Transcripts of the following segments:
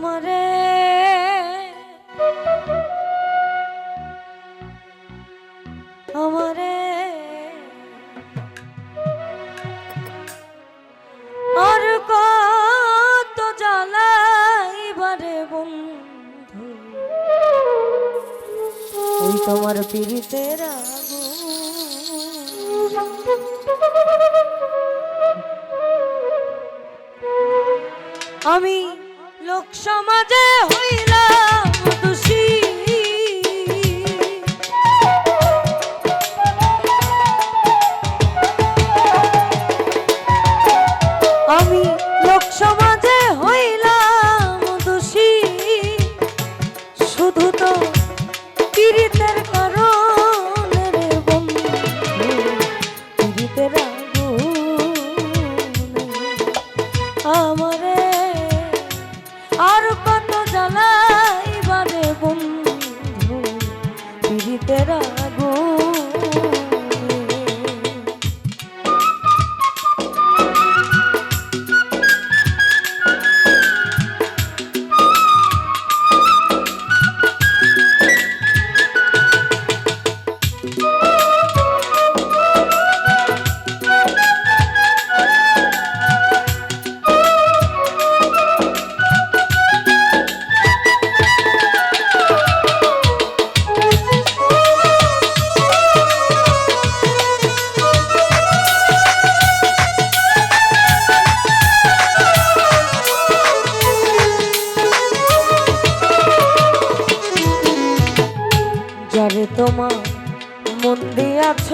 তোমারে। আমারে। আর কত জ্বালাইবারে বন্ধু। ওই তোমার পিড়িতে রাগ আমি লোক সমাজে হই I don't know. মন দিয়াছ।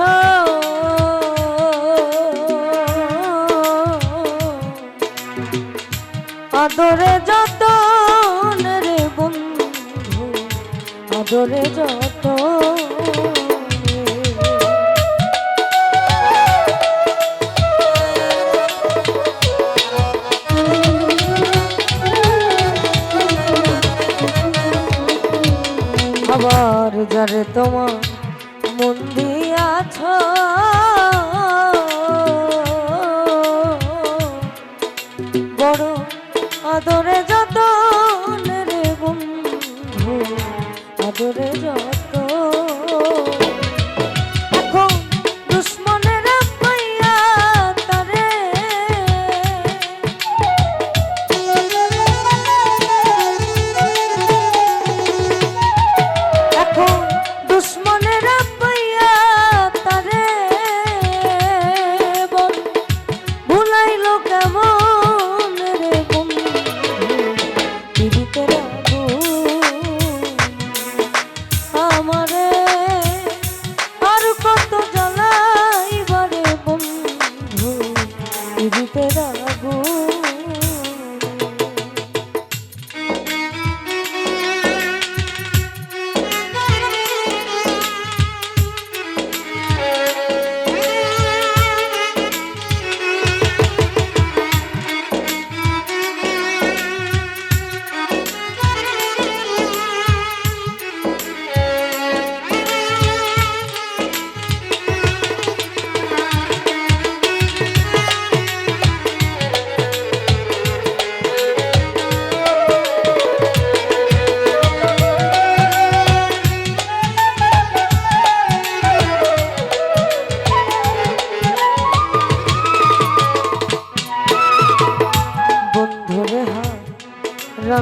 আদরে যতন রে বন্ধু আদরে যতন আছো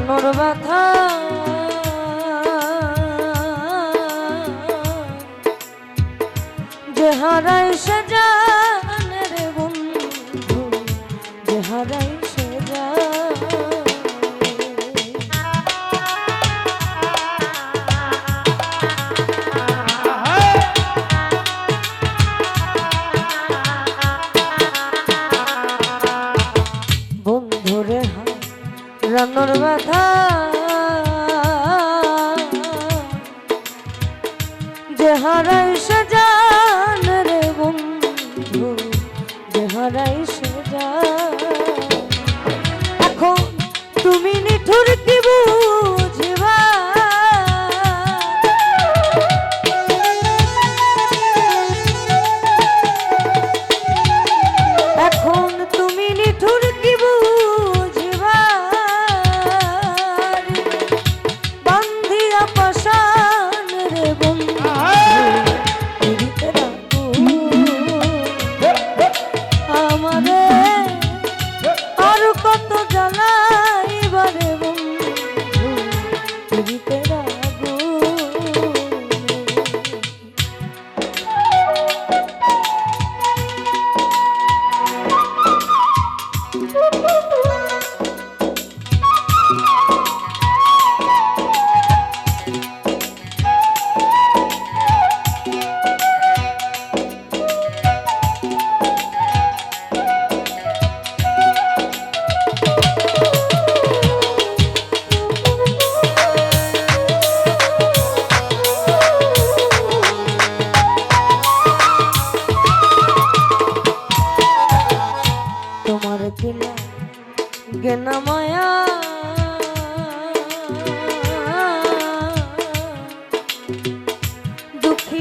মনোর ব্যথা। যে হারাই সে জানে রে বন্ধু যে হারাই হারানোর ব্যথা। যে হারাইশ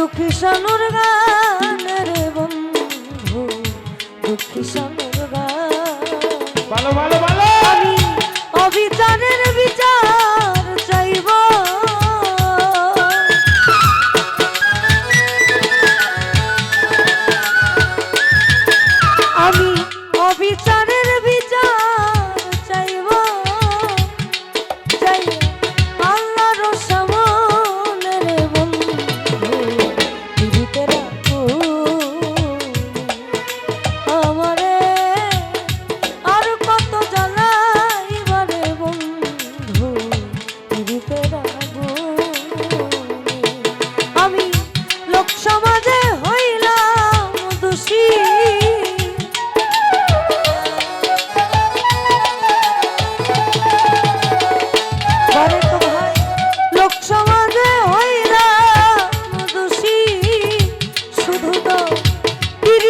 দুঃখী সানুর গান রে বন্ধু দুঃখী সানুর গান। ভালো ভালো ভালো। অবিচারের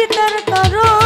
ভিতর করো